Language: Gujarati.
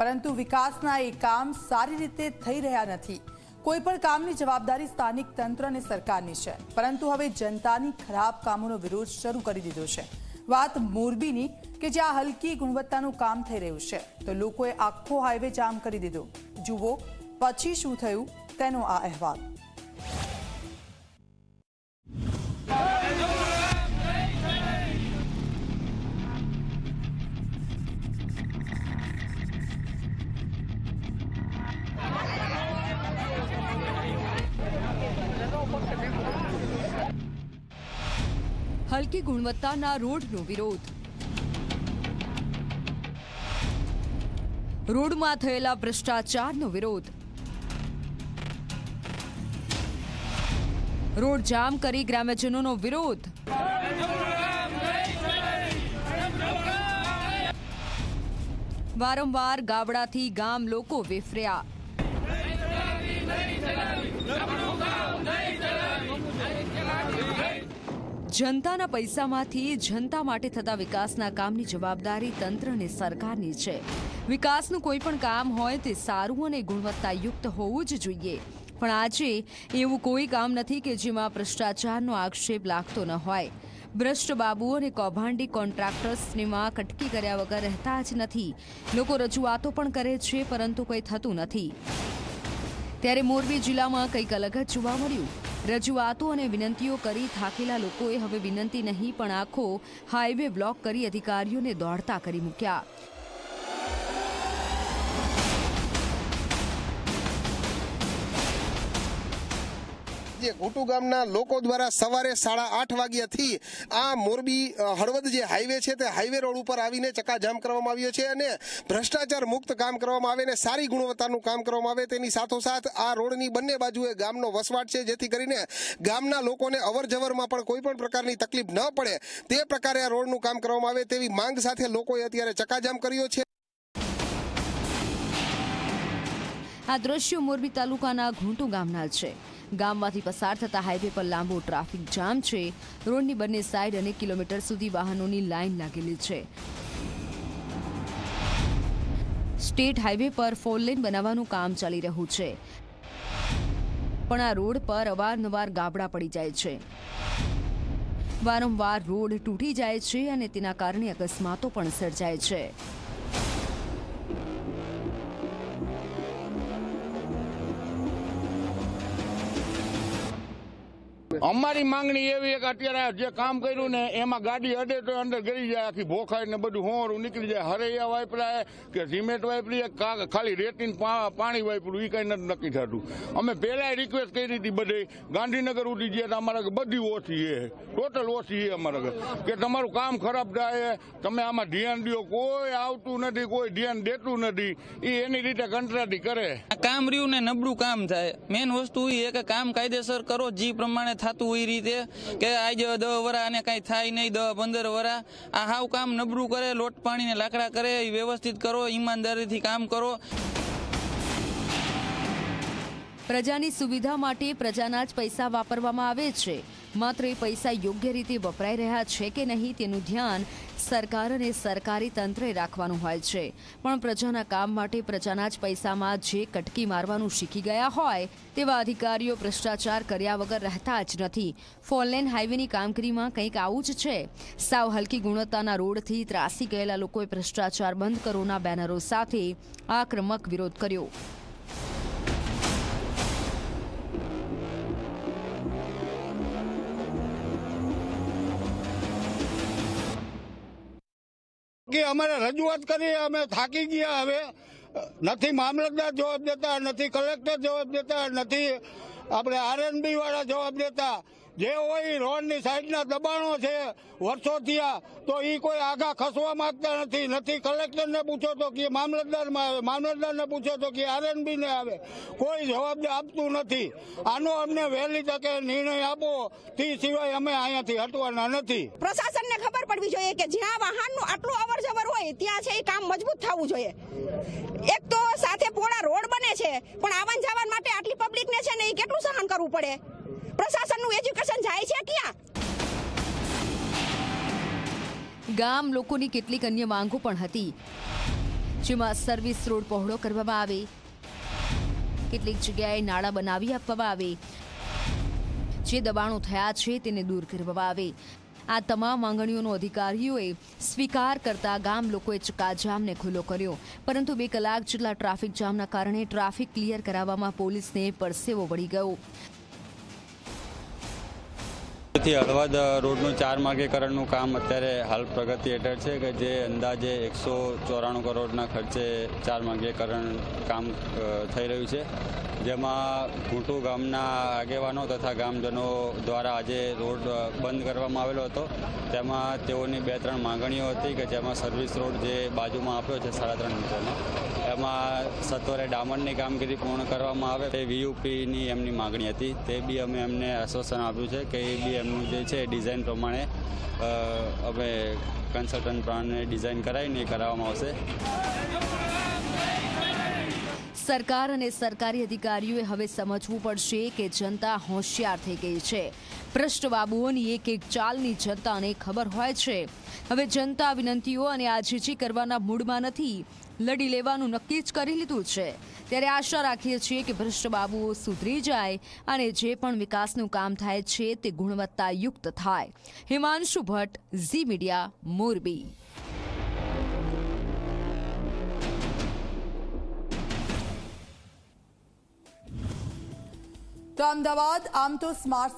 પરંતુ વિકાસના એ કામ સારી રીતે થઈ રહ્યા નથી. કોઈ પણ કામની જવાબદારી સ્થાનિક તંત્ર અને સરકારની છે. પરંતુ હવે જનતાની ખરાબ કામોનો વિરોધ શરૂ કરી દીધો છે. વાત મોરબીની, કે જ્યાં હલકી ગુણવત્તાનું કામ થઈ રહ્યું છે, તો લોકોએ આખો હાઈવે જામ કરી દીધો. જુઓ, પછી શું થયું તેનો આ અહેવાલ. હલકી ગુણવત્તાના રોડનો વિરોધ. રોડમાં થયેલા ભ્રષ્ટાચારનો વિરોધ. રોડ જામ કરી ગ્રામ્યજનોનો વિરોધ. વારંવાર ગાબડાથી ગામ લોકો વિફર્યા. જનતાના પૈસામાંથી જનતા માટે થતા વિકાસના કામની જવાબદારી તંત્ર અને સરકારની છે. વિકાસનું કોઈ પણ કામ હોય તે સારું અને ગુણવત્તાયુક્ત હોવું જ જોઈએ. પણ આજે એવું કોઈ કામ નથી કે જેમાં ભ્રષ્ટાચારનો આક્ષેપ લાગતો ન હોય. ભ્રષ્ટ બાબુઓ અને કૌભાંડી કોન્ટ્રાક્ટર્સનેમાં કટકી કર્યા વગર રહેતા જ નથી. લોકો રજૂઆતો પણ કરે છે, પરંતુ કંઈ થતું નથી. ત્યારે મોરબી જિલ્લામાં કંઈક અલગ જ જોવા મળ્યું. રજૂઆતો અને વિનંતીઓ કરી થાકેલા લોકોએ હવે વિનંતી નહીં, પણ આખો હાઈવે બ્લોક કરી અધિકારીઓને દોડતા કરી મૂક્યા. જે ઘોટુ ગામના લોકો દ્વારા સવારે સાડા આઠ વાગ્યાથી આ મોરબી હળવદ જે હાઈવે છે તે હાઈવે રોડ ઉપર આવીને ચકાજામ કરવામાં આવ્યો છે અને ભ્રષ્ટાચાર મુક્ત કામ કરવામાં આવે અને સારી ગુણવત્તાનું કામ કરવામાં આવે તેની સાથોસાથ આ રોડની બંને બાજુએ ગામનો વસવાટ છે, જેથી કરીને ગામના લોકોને અવરજવરમાં પણ કોઈ પણ પ્રકારની તકલીફ ન પડે તે પ્રકારે આ રોડનું કામ કરવામાં આવે તેવી માંગ સાથે લોકોએ અત્યારે ચકાજામ કર્યો છે. આ દ્રશ્યો મોરબી તાલુકાના ઘૂંટુ ગામના છે. ગામમાંથી પસાર થતા હાઈવે પર લાંબો ટ્રાફિક જામ છે. રોડની બંને સાઈડ અનેક કિલોમીટર સુધી વાહનોની લાઇન લાગેલી છે. સ્ટેટ હાઈવે પર ફોર લેન બનાવવાનું કામ ચાલી રહ્યું છે. પણ આ રોડ પર અવારનવાર ગાબડા પડી જાય છે. વારંવાર રોડ તૂટી જાય છે અને તેના કારણે અકસ્માતો પણ સર્જાય છે. અમારી માંગણી એવી એક કે અત્યારે જે કામ કર્યું ને એમાં ગાડી અડે તો અંદર ગરી જાય આખી ભોખાય ને બધું હોરું નીકળી જાય. હરૈયા વાપરાય કે સિમેન્ટ વાપરીએ ખાલી રેતીન પા- પાણી વાપર્યું એ કઈ નથી નક્કી થતું. અમે પહેલાંય રિક્વેસ્ટ કરી હતી બધે. ગાંધીનગર ઉઠી ગયા તો અમારા બધી ઓછી છે. ટોટલ ઓછી છે અમારા ઘરે. કે તમારું કામ ખરાબ થાય તમે આમાં ધ્યાન દો. કોઈ આવતું નથી કોઈ ધ્યાન દેતું નથી. એ એની રીતે કંટ્રાટી કરે. આ કામ રહ્યું ને નબળું કામ થાય. મેન વસ્તુ એ કે કામ કાયદેસર કરો જે પ્રમાણે થતું હોય રીતે કે આજે દહ વરા અને કાંઈ થાય નહીં દહ પંદર વરા. આ હાવ કામ નબળું કરે, લોટ પાણીને લાકડા કરે, એ વ્યવસ્થિત કરો, ઈમાનદારીથી કામ કરો. પ્રજાની સુવિધા માટે પ્રજાના જ પૈસા વાપરવામાં આવે છે. માત્ર એ પૈસા યોગ્ય રીતે વપરાઈ રહ્યા છે કે નહીં તેનું ધ્યાન સરકાર અને સરકારી તંત્રે રાખવાનું હોય છે. પણ પ્રજાના કામ માટે પ્રજાના જ પૈસામાં જે કટકી મારવાનું શીખી ગયા હોય તેવા અધિકારીઓ ભ્રષ્ટાચાર કર્યા વગર રહેતા જ નથી. ફોરલેન હાઈવેની કામગીરીમાં કંઈક આવું જ છે. સાવ હલકી ગુણવત્તાના રોડથી ત્રાસી ગયેલા લોકોએ ભ્રષ્ટાચાર બંધ કરોના બેનરો સાથે આક્રમક વિરોધ કર્યો. કે અમારે રજૂઆત કરી, અમે થાકી ગયા હવે. નથી મામલતદાર જવાબ દેતા, નથી કલેક્ટર જવાબ દેતા, નથી આપણે આરએનબી વાળા જવાબ દેતા. જે હોય રોડની સાઈડના દબાણો છે વર્ષો થયા તો એ કોઈ આગા ખસવા માંગતા નથી. નથી કલેક્ટરને પૂછો તો કે મામલતદારમાં આવે, મામલતદારને પૂછો તો કે આરએનબી ને આવે. કોઈ જવાબ આપતું નથી. આનો અમને વહેલી તકે નિર્ણય આપો. તે સિવાય અમે અહીંયાથી હટવાના નથી. પ્રશાસનને ખબર પડવી જોઈએ કે જ્યાં વાહનનું આટલું અવર જવર હોય, ત્યાં છે એ કામ મજબૂત થવું જોઈએ. એક તો સાથે પોળા રોડ બને છે, પણ આવન જાવન માટે આટલી પબ્લિકને છે ને એ કેટલું સહન કરવું પડે? પ્રશાસનનું એજ્યુકેશન જાય છે ક્યાં? ગામ લોકોની કેટલીક અન્ય માંગો પણ હતી. જેમાં સર્વિસ રોડ પહોળો કરવામાં આવે. કેટલીક જગ્યાએ નાળા બનાવી આપવામાં આવે. જે દબાણો થયા છે તેને દૂર કરવામાં આવે. આ તમામ માંગણીઓનો અધિકારીઓએ સ્વીકાર કરતા ગામ લોકોએ ચક્કાજામને ખુલ્લો કર્યો. પરંતુ બે કલાક જેટલા ટ્રાફિક જામના કારણે ટ્રાફિક ક્લિયર કરાવવામાં પોલીસને પરસેવો વળી ગયો. થી હળવદ રોડનું ચાર માર્ગીકરણનું કામ અત્યારે હાલ પ્રગતિ હેઠળ છે કે જે અંદાજે એકસો ચોરાણું કરોડના ખર્ચે ચાર માર્ગીકરણ કામ થઈ રહ્યું છે. જેમાં ઘૂંટુ ગામના આગેવાનો તથા ગામજનો દ્વારા આજે રોડ બંધ કરવામાં આવેલો હતો. તેમાં તેઓની બે ત્રણ માંગણીઓ હતી કે જેમાં સર્વિસ રોડ જે બાજુમાં આપ્યો છે, સાડા ત્રણ મીટરનો. એમાં સત્વરે ડામરની કામગીરી પૂર્ણ કરવામાં આવે. તે વીયુપીની એમની માગણી હતી. તે બી અમે એમને આશ્વાસન આપ્યું છે કે એ બી એમનું જે છે ડિઝાઇન પ્રમાણે અમે કન્સલ્ટન્ટ પ્રમાણે ડિઝાઇન કરાવીને એ કરાવવામાં આવશે. સરકાર અને સરકારી અધિકારીઓએ હવે સમજવું પડશે કે જનતા હોશિયાર થઈ ગઈ છે. ભ્રષ્ટ બાબુઓની એક એક ચાલની જનતાને ખબર હોય છે. હવે જનતા વિનંતીઓ અને આજીજી કરવાના મૂડમાં નથી લડી લેવાનું નક્કી જ કરી લીધું છે. ત્યારે આશા રાખીએ છીએ કે ભ્રષ્ટ બાબુઓ સુધરી જાય અને જે પણ વિકાસનું કામ થાય છે તે ગુણવત્તાયુક્ત થાય. હિમાંશુ ભટ્ટ, ઝી મીડિયા, મોરબી. તો અમદાવાદ, આમ તો સ્માર્ટ